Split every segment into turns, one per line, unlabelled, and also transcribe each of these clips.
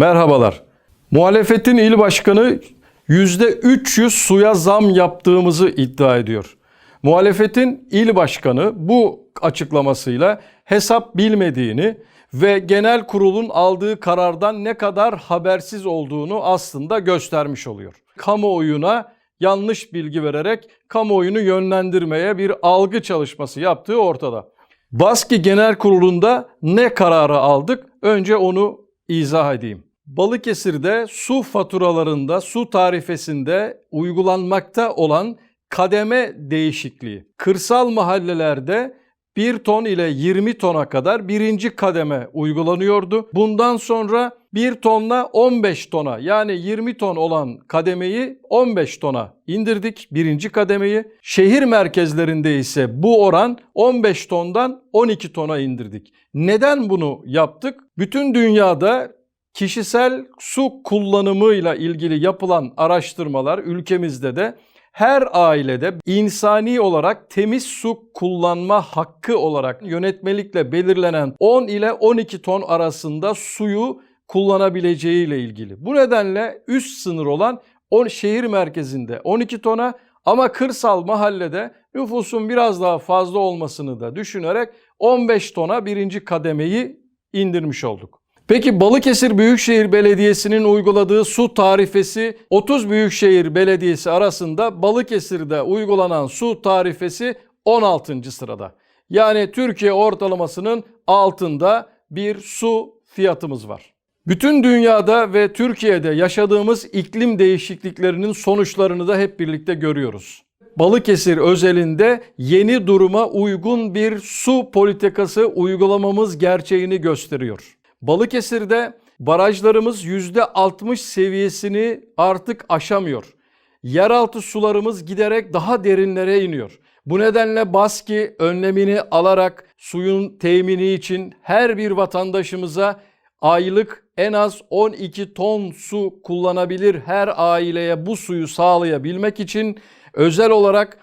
Merhabalar. Muhalefetin il başkanı %300 suya zam yaptığımızı iddia ediyor. Muhalefetin il başkanı bu açıklamasıyla hesap bilmediğini ve genel kurulun aldığı karardan ne kadar habersiz olduğunu aslında göstermiş oluyor. Kamuoyuna yanlış bilgi vererek kamuoyunu yönlendirmeye bir algı çalışması yaptığı ortada. Baski Genel Kurulu'nda ne kararı aldık? Önce onu izah edeyim. Balıkesir'de su faturalarında, su tarifesinde uygulanmakta olan kademe değişikliği. Kırsal mahallelerde 1 ton ile 20 tona kadar birinci kademe uygulanıyordu. Bundan sonra 1 tonla 15 tona yani 20 ton olan kademeyi 15 tona indirdik birinci kademeyi. Şehir merkezlerinde ise bu oran 15 tondan 12 tona indirdik. Neden bunu yaptık? Bütün dünyada kişisel su kullanımıyla ilgili yapılan araştırmalar ülkemizde de her ailede insani olarak temiz su kullanma hakkı olarak yönetmelikle belirlenen 10 ile 12 ton arasında suyu kullanabileceği ile ilgili. Bu nedenle üst sınır olan o şehir merkezinde 12 tona ama kırsal mahallede nüfusun biraz daha fazla olmasını da düşünerek 15 tona birinci kademeyi indirmiş olduk. Peki Balıkesir Büyükşehir Belediyesi'nin uyguladığı su tarifesi 30 Büyükşehir Belediyesi arasında Balıkesir'de uygulanan su tarifesi 16. sırada. Yani Türkiye ortalamasının altında bir su fiyatımız var. Bütün dünyada ve Türkiye'de yaşadığımız iklim değişikliklerinin sonuçlarını da hep birlikte görüyoruz. Balıkesir özelinde yeni duruma uygun bir su politikası uygulamamız gerçeğini gösteriyor. Balıkesir'de barajlarımız %60 seviyesini artık aşamıyor. Yeraltı sularımız giderek daha derinlere iniyor. Bu nedenle Baski önlemini alarak suyun temini için her bir vatandaşımıza aylık en az 12 ton su kullanabilir her aileye bu suyu sağlayabilmek için özel olarak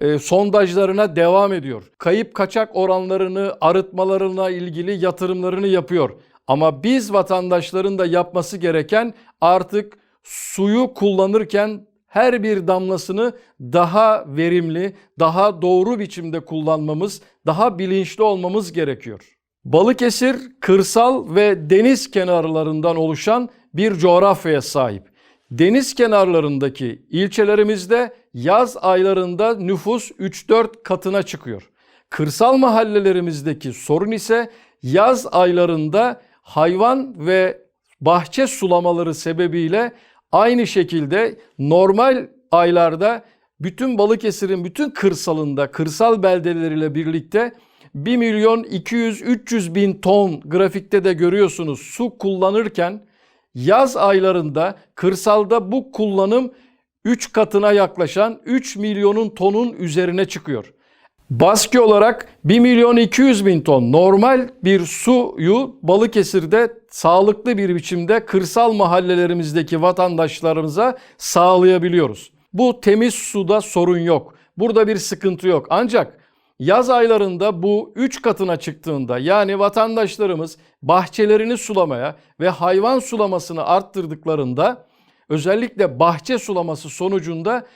e, sondajlarına devam ediyor. Kayıp kaçak oranlarını arıtmalarına ilgili yatırımlarını yapıyor. Ama biz vatandaşların da yapması gereken artık suyu kullanırken her bir damlasını daha verimli, daha doğru biçimde kullanmamız, daha bilinçli olmamız gerekiyor. Balıkesir kırsal ve deniz kenarlarından oluşan bir coğrafyaya sahip. Deniz kenarlarındaki ilçelerimizde yaz aylarında nüfus 3-4 katına çıkıyor. Kırsal mahallelerimizdeki sorun ise yaz aylarında hayvan ve bahçe sulamaları sebebiyle aynı şekilde normal aylarda bütün Balıkesir'in bütün kırsalında, kırsal beldeleriyle birlikte 1 milyon 200-300 bin ton grafikte de görüyorsunuz su kullanırken yaz aylarında kırsalda bu kullanım 3 katına yaklaşan 3 milyonun tonun üzerine çıkıyor. Baski olarak 1 milyon 200 bin ton normal bir suyu Balıkesir'de sağlıklı bir biçimde kırsal mahallelerimizdeki vatandaşlarımıza sağlayabiliyoruz. Bu temiz suda sorun yok. Burada bir sıkıntı yok. Ancak yaz aylarında bu 3 katına çıktığında yani vatandaşlarımız bahçelerini sulamaya ve hayvan sulamasını arttırdıklarında özellikle bahçe sulaması sonucunda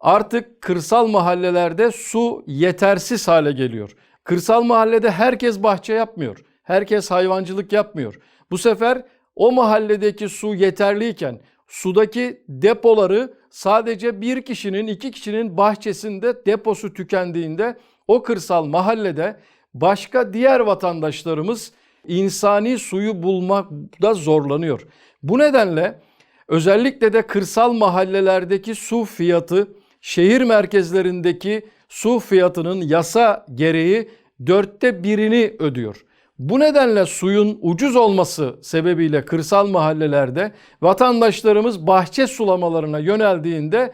artık kırsal mahallelerde su yetersiz hale geliyor. Kırsal mahallede herkes bahçe yapmıyor. Herkes hayvancılık yapmıyor. Bu sefer o mahalledeki su yeterliyken sudaki depoları sadece bir kişinin iki kişinin bahçesinde deposu tükendiğinde o kırsal mahallede başka diğer vatandaşlarımız insani suyu bulmakta zorlanıyor. Bu nedenle özellikle de kırsal mahallelerdeki su fiyatı şehir merkezlerindeki su fiyatının yasa gereği dörtte birini ödüyor. Bu nedenle suyun ucuz olması sebebiyle kırsal mahallelerde vatandaşlarımız bahçe sulamalarına yöneldiğinde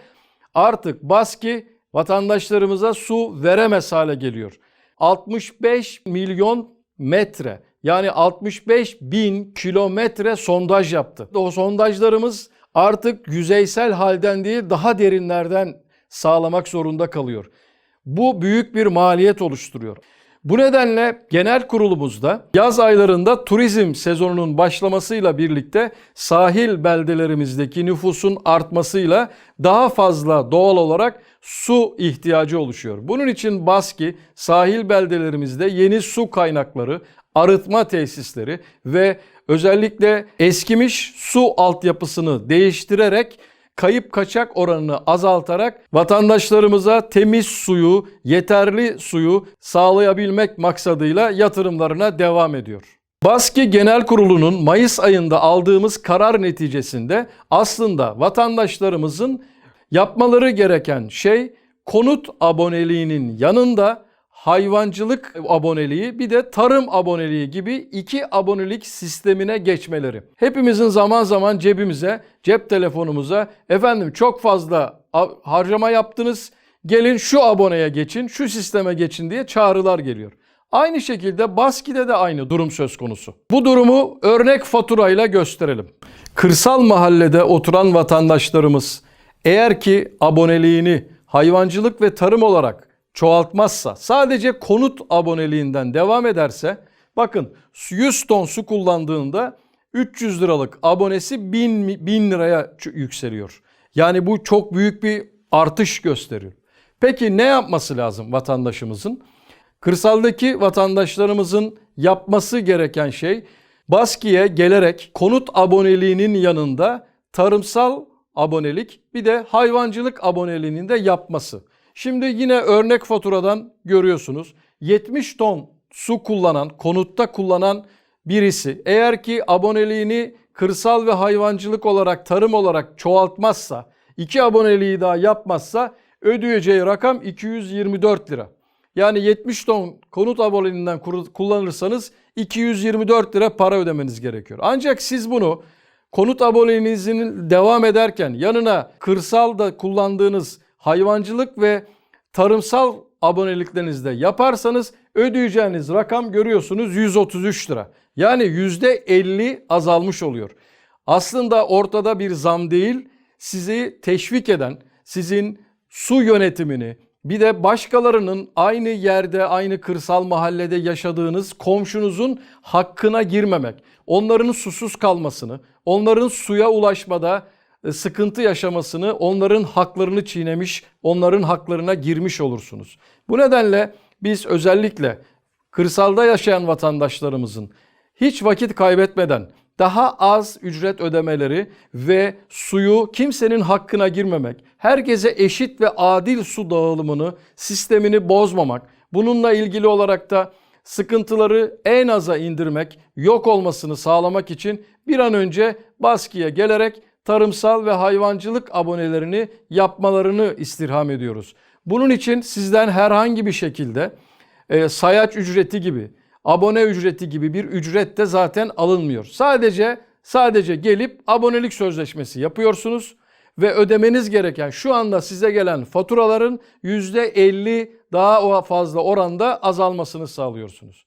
artık Baski vatandaşlarımıza su veremez hale geliyor. 65 milyon metre yani 65 bin kilometre sondaj yaptı. O sondajlarımız artık yüzeysel halden değil daha derinlerden sağlamak zorunda kalıyor. Bu büyük bir maliyet oluşturuyor. Bu nedenle genel kurulumuzda yaz aylarında turizm sezonunun başlamasıyla birlikte sahil beldelerimizdeki nüfusun artmasıyla daha fazla doğal olarak su ihtiyacı oluşuyor. Bunun için Baski sahil beldelerimizde yeni su kaynakları, arıtma tesisleri ve özellikle eskimiş su altyapısını değiştirerek kayıp kaçak oranını azaltarak vatandaşlarımıza temiz suyu, yeterli suyu sağlayabilmek maksadıyla yatırımlarına devam ediyor. Baski Genel Kurulu'nun Mayıs ayında aldığımız karar neticesinde aslında vatandaşlarımızın yapmaları gereken şey konut aboneliğinin yanında hayvancılık aboneliği bir de tarım aboneliği gibi iki abonelik sistemine geçmeleri. Hepimizin zaman zaman cebimize, cep telefonumuza efendim çok fazla harcama yaptınız gelin şu aboneye geçin, şu sisteme geçin diye çağrılar geliyor. Aynı şekilde Baski'de de aynı durum söz konusu. Bu durumu örnek faturayla gösterelim. Kırsal mahallede oturan vatandaşlarımız eğer ki aboneliğini hayvancılık ve tarım olarak çoğaltmazsa, sadece konut aboneliğinden devam ederse, bakın 100 ton su kullandığında 300 liralık abonesi 1000, 1000 liraya yükseliyor. Yani bu çok büyük bir artış gösteriyor. Peki ne yapması lazım vatandaşımızın? Kırsaldaki vatandaşlarımızın yapması gereken şey Baski'ye gelerek konut aboneliğinin yanında tarımsal abonelik bir de hayvancılık aboneliğinin de yapması. Şimdi yine örnek faturadan görüyorsunuz. 70 ton su kullanan, konutta kullanan birisi eğer ki aboneliğini kırsal ve hayvancılık olarak, tarım olarak çoğaltmazsa, iki aboneliği daha yapmazsa ödeyeceği rakam 224 lira. Yani 70 ton konut aboneliğinden kullanırsanız 224 lira para ödemeniz gerekiyor. Ancak siz bunu konut aboneliğinizin devam ederken yanına kırsal da kullandığınız hayvancılık ve tarımsal aboneliklerinizde yaparsanız ödeyeceğiniz rakam görüyorsunuz 133 lira. Yani %50 azalmış oluyor. Aslında ortada bir zam değil, sizi teşvik eden, sizin su yönetimini, bir de başkalarının aynı yerde, aynı kırsal mahallede yaşadığınız komşunuzun hakkına girmemek, onların susuz kalmasını, onların suya ulaşmada sıkıntı yaşamasını, onların haklarını çiğnemiş, onların haklarına girmiş olursunuz. Bu nedenle biz özellikle kırsalda yaşayan vatandaşlarımızın hiç vakit kaybetmeden daha az ücret ödemeleri ve suyu kimsenin hakkına girmemek, herkese eşit ve adil su dağılımını, sistemini bozmamak, bununla ilgili olarak da sıkıntıları en aza indirmek, yok olmasını sağlamak için bir an önce baskıya gelerek tarımsal ve hayvancılık abonelerini yapmalarını istirham ediyoruz. Bunun için sizden herhangi bir şekilde e, sayaç ücreti gibi, abone ücreti gibi bir ücret de zaten alınmıyor. Sadece sadece gelip abonelik sözleşmesi yapıyorsunuz ve ödemeniz gereken şu anda size gelen faturaların %50 daha fazla oranda azalmasını sağlıyorsunuz.